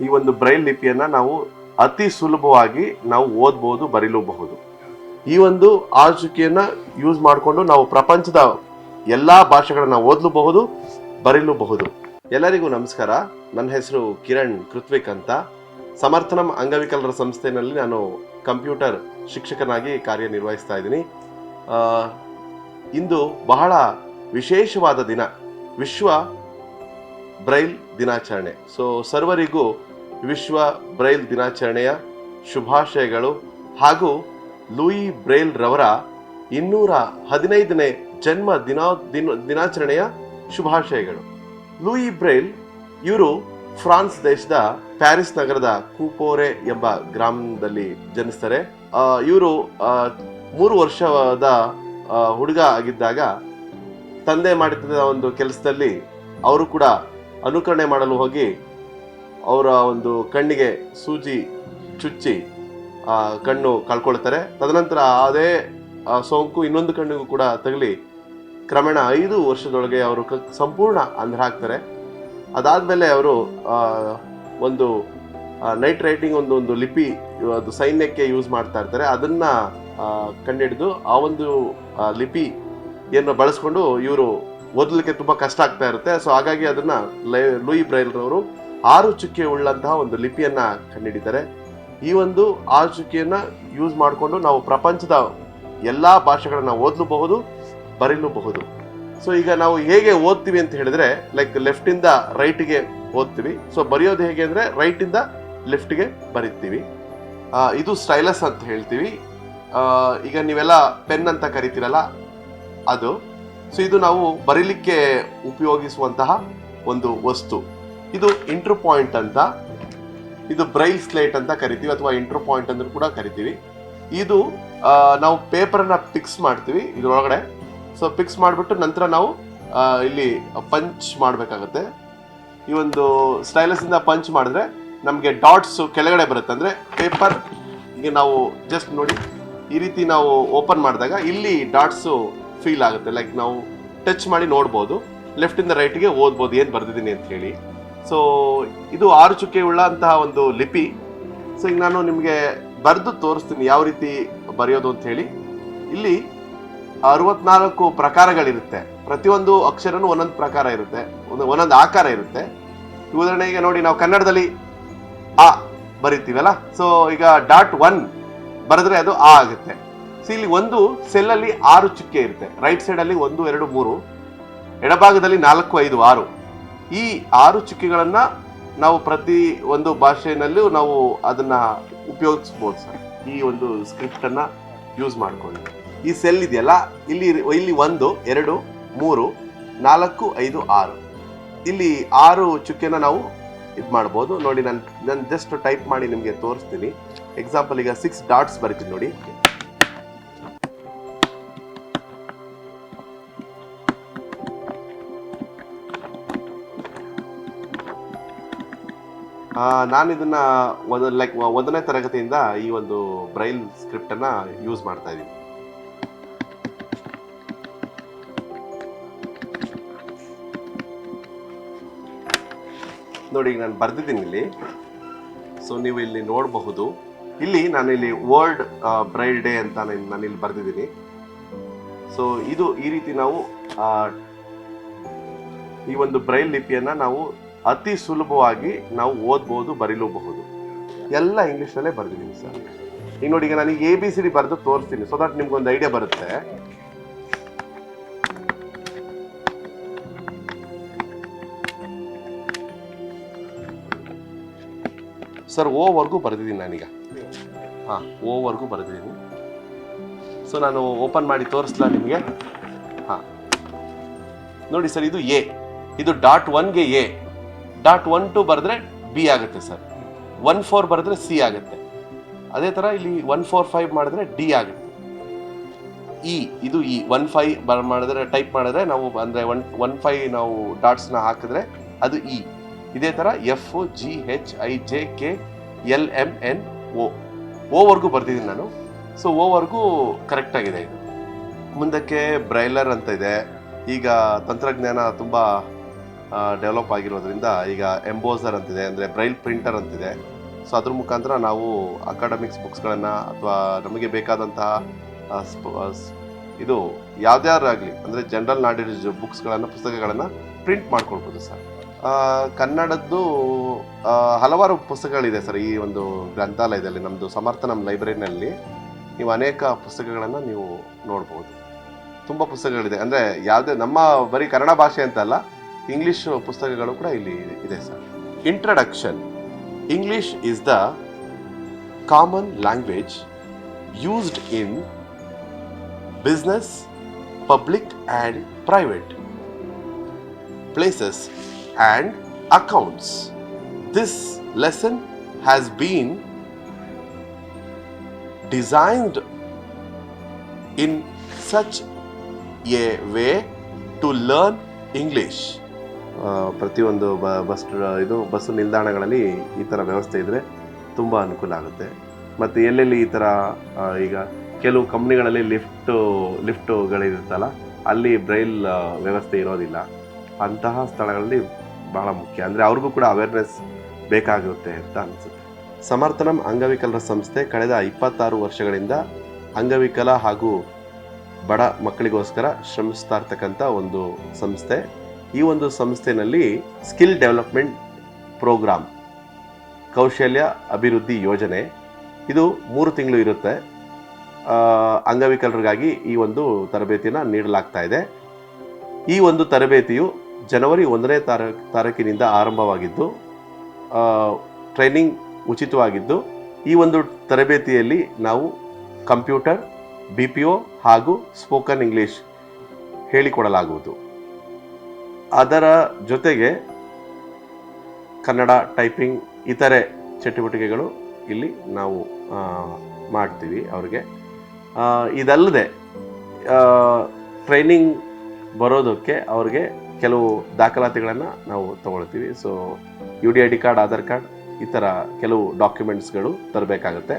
ಈ ಒಂದು ಬ್ರೈಲ್ ಲಿಪಿಯನ್ನು ನಾವು ಅತಿ ಸುಲಭವಾಗಿ ನಾವು ಓದ್ಬೋದು, ಬರೀಲೂಬಹುದು. ಈ ಒಂದು ಆಚುಕಿಯನ್ನ ಯೂಸ್ ಮಾಡಿಕೊಂಡು ನಾವು ಪ್ರಪಂಚದ ಎಲ್ಲಾ ಭಾಷೆಗಳನ್ನು ಓದಲೂಬಹುದು, ಬರೀಲೂಬಹುದು. ಎಲ್ಲರಿಗೂ ನಮಸ್ಕಾರ. ನನ್ನ ಹೆಸರು ಕಿರಣ್ ಕೃತ್ವಿಕ್ ಅಂತ. ಸಮರ್ಥನಂ ಅಂಗವಿಕಲರ ಸಂಸ್ಥೆಯಲ್ಲಿ ನಾನು ಕಂಪ್ಯೂಟರ್ ಶಿಕ್ಷಕನಾಗಿ ಕಾರ್ಯನಿರ್ವಹಿಸ್ತಾ ಇದ್ದೀನಿ. ಇಂದು ಬಹಳ ವಿಶೇಷವಾದ ದಿನ. ವಿಶ್ವ ಬ್ರೈಲ್ ದಿನಾಚರಣೆ. ಸೊ ಸರ್ವರಿಗೂ ವಿಶ್ವ ಬ್ರೈಲ್ ದಿನಾಚರಣೆಯ ಶುಭಾಶಯಗಳು. ಹಾಗೂ ಲೂಯಿ ಬ್ರೈಲ್ ರವರ ಇನ್ನೂರ ಹದಿನೈದನೇ ಜನ್ಮ ದಿನಾ, ದಿನ, ದಿನಾಚರಣೆಯ ಶುಭಾಶಯಗಳು. ಲೂಯಿ ಬ್ರೈಲ್, ಇವರು ಫ್ರಾನ್ಸ್ ದೇಶದ ಪ್ಯಾರಿಸ್ ನಗರದ ಕೂಪೋರೆ ಎಂಬ ಗ್ರಾಮದಲ್ಲಿ ಜನಿಸ್ತಾರೆ. ಇವರು ಮೂರು ವರ್ಷದ ಹುಡುಗ ಆಗಿದ್ದಾಗ ತಂದೆ ಮಾಡಿದ ಒಂದು ಕೆಲಸದಲ್ಲಿ ಅವರು ಕೂಡ ಅನುಕರಣೆ ಮಾಡಲು ಹೋಗಿ ಅವರ ಒಂದು ಕಣ್ಣಿಗೆ ಸೂಜಿ ಚುಚ್ಚಿ ಆ, ಕಣ್ಣು ಕಳ್ಕೊಳ್ತಾರೆ. ತದನಂತರ ಅದೇ ಸೋಂಕು ಇನ್ನೊಂದು ಕಣ್ಣಿಗೂ ಕೂಡ ತಗಲಿ ಕ್ರಮೇಣ ಐದು ವರ್ಷದೊಳಗೆ ಅವರು ಸಂಪೂರ್ಣ ಸಂಪೂರ್ಣ ಅಂಧರಾಗ್ತಾರೆ. ಅದಾದಮೇಲೆ ಅವರು ಒಂದು ನೈಟ್ ರೈಟಿಂಗ್ ಒಂದು ಒಂದು ಲಿಪಿ ಅದು ಸೈನ್ಯಕ್ಕೆ ಯೂಸ್ ಮಾಡ್ತಾ ಇರ್ತಾರೆ. ಅದನ್ನು ಕಂಡುಹಿಡಿದು ಆ ಒಂದು ಲಿಪಿಯನ್ನು ಲಿಪಿ ಏನು ಬಳಸ್ಕೊಂಡು ಇವರು ಓದಲಿಕ್ಕೆ ತುಂಬಾ ಕಷ್ಟ ಆಗ್ತಾ ಇರುತ್ತೆ. ಸೊ ಹಾಗಾಗಿ ಅದನ್ನ ಲೈ- ಲೂಯಿ ಬ್ರೈಲ್ ರವರು ಆರು ಚುಕ್ಕೆ ಉಳ್ಳಂತಹ ಒಂದು ಲಿಪಿಯನ್ನ ಕಂಡುಹಿಡಿತಾರೆ ಈ ಒಂದು ಆರು ಚುಕ್ಕಿಯನ್ನ ಯೂಸ್ ಮಾಡಿಕೊಂಡು ನಾವು ಪ್ರಪಂಚದ ಎಲ್ಲಾ ಭಾಷೆಗಳನ್ನ ಓದಲೂಬಹುದು, ಬರೀಲೂಬಹುದು. ಸೊ ಈಗ ನಾವು ಹೇಗೆ ಓದ್ತೀವಿ ಅಂತ ಹೇಳಿದ್ರೆ ಲೈಕ್ ಲೆಫ್ಟ್ ಇಂದ ರೈಟ್ಗೆ ಓದ್ತೀವಿ. ಸೊ ಬರೆಯೋದು ಹೇಗೆ ಅಂದ್ರೆ ರೈಟ್ ಇಂದ ಲೆಫ್ಟ್ಗೆ ಬರೀತೀವಿ. ಇದು ಸ್ಟೈಲಸ್ ಅಂತ ಹೇಳ್ತೀವಿ. ಈಗ ನೀವೆಲ್ಲ ಪೆನ್ ಅಂತ ಕರಿತೀರಲ್ಲ, ಅದು ಸೊ ಇದು ನಾವು ಬರೀಲಿಕ್ಕೆ ಉಪಯೋಗಿಸುವಂತಹ ಒಂದು ವಸ್ತು. ಇದು ಇಂಟ್ರು ಪಾಯಿಂಟ್ ಅಂತ, ಇದು ಬ್ರೈಲ್ ಸ್ಲೇಟ್ ಅಂತ ಕರಿತೀವಿ, ಅಥವಾ ಇಂಟ್ರು ಪಾಯಿಂಟ್ ಅಂದ್ರೂ ಕೂಡ ಕರಿತೀವಿ. ಇದು ನಾವು ಪೇಪರನ್ನ ಫಿಕ್ಸ್ ಮಾಡ್ತೀವಿ ಇದರೊಳಗಡೆ. ಸೊ ಫಿಕ್ಸ್ ಮಾಡಿಬಿಟ್ಟು ನಂತರ ನಾವು ಇಲ್ಲಿ ಪಂಚ್ ಮಾಡಬೇಕಾಗತ್ತೆ. ಈ ಒಂದು ಸ್ಟೈಲಸ್ ಇಂದ ಪಂಚ್ ಮಾಡಿದ್ರೆ ನಮಗೆ ಡಾಟ್ಸ್ ಕೆಳಗಡೆ ಬರುತ್ತೆ. ಅಂದ್ರೆ ಪೇಪರ್ ಈಗ ನಾವು ಜಸ್ಟ್ ನೋಡಿ, ಈ ರೀತಿ ನಾವು ಓಪನ್ ಮಾಡಿದಾಗ ಇಲ್ಲಿ ಡಾಟ್ಸ್ ಫೀಲ್ ಆಗುತ್ತೆ. ಲೈಕ್ ನಾವು ಟಚ್ ಮಾಡಿ ನೋಡ್ಬೋದು. ಲೆಫ್ಟಿಂದ ರೈಟ್ಗೆ ಓದ್ಬೋದು. ಏನು ಬರೆದಿದ್ದೀನಿ ಅಂತ ಹೇಳಿ. ಸೊ ಇದು ಆರು ಚುಕ್ಕೆ ಉಳ್ಳಂತಹ ಒಂದು ಲಿಪಿ. ಸೊ ಈಗ ನಾನು ನಿಮಗೆ ಬರೆದು ತೋರಿಸ್ತೀನಿ ಯಾವ ರೀತಿ ಬರೆಯೋದು ಅಂತ ಹೇಳಿ. ಇಲ್ಲಿ ಅರವತ್ನಾಲ್ಕು ಪ್ರಕಾರಗಳಿರುತ್ತೆ. ಪ್ರತಿಯೊಂದು ಅಕ್ಷರನೂ ಒಂದೊಂದು ಪ್ರಕಾರ ಇರುತ್ತೆ. ಒಂದು ಒಂದೊಂದು ಆಕಾರ ಇರುತ್ತೆ. ಉದಾಹರಣೆಗೆ ನೋಡಿ, ನಾವು ಕನ್ನಡದಲ್ಲಿ ಆ ಬರಿತೀವಲ್ಲ? ಸೊ ಈಗ ಡಾಟ್ ಒನ್ ಬರೆದ್ರೆ ಅದು ಆ ಆಗುತ್ತೆ. ಇಲ್ಲಿ ಒಂದು ಸೆಲ್ಲಲ್ಲಿ ಆರು ಚುಕ್ಕೆ ಇರುತ್ತೆ. ರೈಟ್ ಸೈಡಲ್ಲಿ ಒಂದು, ಎರಡು, ಮೂರು. ಎಡಭಾಗದಲ್ಲಿ ನಾಲ್ಕು, ಐದು, ಆರು. ಈ ಆರು ಚುಕ್ಕೆಗಳನ್ನ ನಾವು ಪ್ರತಿ ಒಂದು ಭಾಷೆಯಲ್ಲೂ ನಾವು ಅದನ್ನ ಉಪಯೋಗಿಸ್ಬೋದು ಸರ್. ಈ ಒಂದು ಸ್ಕ್ರಿಪ್ಟ್ ಯೂಸ್ ಮಾಡ್ಕೊಂಡು. ಈ ಸೆಲ್ ಇದೆಯಲ್ಲ? ಇಲ್ಲಿ ಇಲ್ಲಿ ಒಂದು, ಎರಡು, ಮೂರು, ನಾಲ್ಕು, ಐದು, ಆರು. ಇಲ್ಲಿ ಆರು ಚುಕ್ಕೆನ ನಾವು ಇದು ಮಾಡ್ಬೋದು. ನೋಡಿ, ನಾನು ನಾನು ಜಸ್ಟ್ ಟೈಪ್ ಮಾಡಿ ನಿಮಗೆ ತೋರಿಸ್ತೀನಿ. ಎಕ್ಸಾಂಪಲ್ ಈಗ ಸಿಕ್ಸ್ ಡಾಟ್ಸ್ ಬರ್ತೀನಿ ನೋಡಿ. ನಾನು ಇದನ್ನ ಒಂದು ಲೈಕ್ ಒಂದನೇ ತರಗತಿಯಿಂದ ಈ ಒಂದು ಬ್ರೈಲ್ ಸ್ಕ್ರಿಪ್ಟನ್ನು ಯೂಸ್ ಮಾಡ್ತಾ ಇದ್ದೀನಿ ನೋಡಿ ನಾನು ಬರೆದಿದ್ದೀನಿ ಇಲ್ಲಿ. ಸೊ ನೀವು ಇಲ್ಲಿ ನೋಡಬಹುದು. ಇಲ್ಲಿ ನಾನು ಇಲ್ಲಿ ವರ್ಲ್ಡ್ ಬ್ರೈಲ್ ಡೇ ಅಂತ ನಾನು ಇಲ್ಲಿ ಬರೆದಿದ್ದೀನಿ. ಸೊ ಇದು ಈ ರೀತಿ ನಾವು ಈ ಒಂದು ಬ್ರೈಲ್ ಲಿಪಿಯನ್ನು ನಾವು ಅತಿ ಸುಲಭವಾಗಿ ನಾವು ಓದ್ಬೋದು, ಬರೀಲೂಬಹುದು. ಎಲ್ಲ ಇಂಗ್ಲೀಷಲ್ಲೇ ಬರೆದಿದ್ದೀನಿ ಸರ್. ಈಗ ನೋಡಿ, ಈಗ ನನಗೆ ಎ ಬಿ ಸಿ ಡಿ ಬರೆದು ತೋರಿಸ್ತೀನಿ. ಸೊ ದಟ್ ನಿಮ್ಗೊಂದು ಐಡಿಯಾ ಬರುತ್ತೆ. ಸರ್ ಓ ಓವರೆಗೂ ಬರೆದಿದ್ದೀನಿ ನಾನೀಗ. ಹಾಂ ಓವರೆಗೂ ಬರೆದಿದ್ದೀನಿ. ಸೊ ನಾನು ಓಪನ್ ಮಾಡಿ ತೋರಿಸ್ಲಾ ನಿಮಗೆ? ಹಾಂ. ನೋಡಿ ಸರ್, ಇದು ಎ ಇದು ಡಾಟ್ ಒನ್ಗೆ ಎ ಡಾಟ್ ಒನ್ ಟು ಬರೆದ್ರೆ ಬಿ ಆಗುತ್ತೆ ಸರ್. ಒನ್ ಫೋರ್ ಬರೆದ್ರೆ ಸಿ ಆಗುತ್ತೆ. ಅದೇ ಥರ ಇಲ್ಲಿ ಒನ್ ಫೋರ್ ಫೈವ್ ಮಾಡಿದ್ರೆ ಡಿ ಆಗುತ್ತೆ. ಇ, ಇದು ಇ. ಒನ್ ಫೈವ್ ಮಾಡಿದ್ರೆ, ಟೈಪ್ ಮಾಡಿದ್ರೆ ನಾವು ಅಂದರೆ ಒನ್ ಒನ್ ಫೈವ್ ನಾವು ಡಾಟ್ಸ್ನ ಹಾಕಿದ್ರೆ ಅದು ಇ. ಇದೇ ಥರ F, G, H, I, J, K, L M N, O. ಓವರೆಗೂ ಬರ್ತಿದ್ದೀನಿ ನಾನು. ಸೊ ಓವರೆಗೂ ಕರೆಕ್ಟ್ ಆಗಿದೆ. ಇದು ಮುಂದಕ್ಕೆ ಬ್ರೈಲರ್ ಅಂತ ಇದೆ. ಈಗ ತಂತ್ರಜ್ಞಾನ ತುಂಬ ಡೆವಲಪ್ ಆಗಿರೋದ್ರಿಂದ ಈಗ ಎಂಬೋಸರ್ ಅಂತಿದೆ, ಅಂದರೆ ಬ್ರೈಲ್ ಪ್ರಿಂಟರ್ ಅಂತಿದೆ. ಸೊ ಅದ್ರ ಮುಖಾಂತರ ನಾವು ಅಕಾಡೆಮಿಕ್ಸ್ ಬುಕ್ಸ್ಗಳನ್ನು ಅಥವಾ ನಮಗೆ ಬೇಕಾದಂತಹ ಇದು ಯಾವ್ದ್ಯಾರಾಗಲಿ ಅಂದರೆ ಜನರಲ್ ನಾಲೆಡ್ಜ್ ಬುಕ್ಸ್ಗಳನ್ನು ಪುಸ್ತಕಗಳನ್ನು ಪ್ರಿಂಟ್ ಮಾಡ್ಕೊಳ್ಬೋದು ಸರ್. ಕನ್ನಡದ್ದು ಹಲವಾರು ಪುಸ್ತಕಗಳಿದೆ ಸರ್ ಈ ಒಂದು ಗ್ರಂಥಾಲಯದಲ್ಲಿ ನಮ್ಮದು ಸಮರ್ಥ ನಮ್ಮ ಲೈಬ್ರರಿನಲ್ಲಿ. ನೀವು ಅನೇಕ ಪುಸ್ತಕಗಳನ್ನು ನೀವು ನೋಡ್ಬೋದು. ತುಂಬ ಪುಸ್ತಕಗಳಿದೆ. ಅಂದರೆ ಯಾವುದೇ ನಮ್ಮ ಬರೀ ಕನ್ನಡ ಭಾಷೆ ಅಂತಲ್ಲ ಇಂಗ್ಲಿಷ್ ಪುಸ್ತಕಗಳು ಕೂಡ ಇಲ್ಲಿ ಇದೆ sir introduction English is the common language used in business public and private places and accounts. This lesson has been designed in such a way to learn English. ಪ್ರತಿಯೊಂದು ಬ, ಬಸ್ ಇದು ಬಸ್ ನಿಲ್ದಾಣಗಳಲ್ಲಿ ಈ ಥರ ವ್ಯವಸ್ಥೆ ಇದ್ದರೆ ತುಂಬ ಅನುಕೂಲ ಆಗುತ್ತೆ. ಮತ್ತು ಎಲ್ಲೆಲ್ಲಿ ಈ ಥರ ಈಗ ಕೆಲವು ಕಂಪ್ನಿಗಳಲ್ಲಿ ಲಿಫ್ಟು, ಲಿಫ್ಟುಗಳಿರುತ್ತಲ್ಲ, ಅಲ್ಲಿ ಬ್ರೈಲ್ ವ್ಯವಸ್ಥೆ ಇರೋದಿಲ್ಲ. ಅಂತಹ ಸ್ಥಳಗಳಲ್ಲಿ ಬಹಳ ಮುಖ್ಯ. ಅಂದರೆ ಅವ್ರಿಗೂ ಕೂಡ ಅವೇರ್ನೆಸ್ ಬೇಕಾಗಿರುತ್ತೆ ಅಂತ ಅನಿಸುತ್ತೆ. ಸಮರ್ಥನಂ ಅಂಗವಿಕಲರ ಸಂಸ್ಥೆ ಕಳೆದ ಇಪ್ಪತ್ತಾರು ವರ್ಷಗಳಿಂದ ಅಂಗವಿಕಲ ಹಾಗೂ ಬಡ ಮಕ್ಕಳಿಗೋಸ್ಕರ ಶ್ರಮಿಸ್ತಾ ಇರ್ತಕ್ಕಂಥ ಒಂದು ಸಂಸ್ಥೆ. ಈ ಒಂದು ಸಂಸ್ಥೆಯಲ್ಲಿ ಸ್ಕಿಲ್ ಡೆವಲಪ್ಮೆಂಟ್ ಪ್ರೋಗ್ರಾಮ್, ಕೌಶಲ್ಯ ಅಭಿವೃದ್ಧಿ ಯೋಜನೆ, ಇದು ಮೂರು ತಿಂಗಳು ಇರುತ್ತೆ. ಅಂಗವಿಕಲರಿಗಾಗಿ ಈ ಒಂದು ತರಬೇತಿನ ನೀಡಲಾಗ್ತಾ ಇದೆ. ಈ ಒಂದು ತರಬೇತಿಯು ಜನವರಿ ಒಂದನೇ ತಾರ, ತಾರೀಕಿನಿಂದ ಆರಂಭವಾಗಿದ್ದು ಟ್ರೈನಿಂಗ್ ಉಚಿತವಾಗಿದ್ದು, ಈ ಒಂದು ತರಬೇತಿಯಲ್ಲಿ ನಾವು ಕಂಪ್ಯೂಟರ್, ಬಿ ಪಿ ಒ ಹಾಗೂ ಸ್ಪೋಕನ್ ಇಂಗ್ಲೀಷ್ ಹೇಳಿಕೊಡಲಾಗುವುದು. ಅದರ ಜೊತೆಗೆ ಕನ್ನಡ ಟೈಪಿಂಗ್ ಇತರೆ ಚಟುವಟಿಕೆಗಳು ಇಲ್ಲಿ ನಾವು ಮಾಡ್ತೀವಿ ಅವ್ರಿಗೆ. ಇದಲ್ಲದೆ ಟ್ರೈನಿಂಗ್ ಬರೋದಕ್ಕೆ ಅವ್ರಿಗೆ ಕೆಲವು ದಾಖಲಾತಿಗಳನ್ನು ನಾವು ತಗೊಳ್ತೀವಿ. So U D I D card Aadhaar card ಈ ಥರ ಕೆಲವು ಡಾಕ್ಯುಮೆಂಟ್ಸ್ಗಳು ತರಬೇಕಾಗುತ್ತೆ.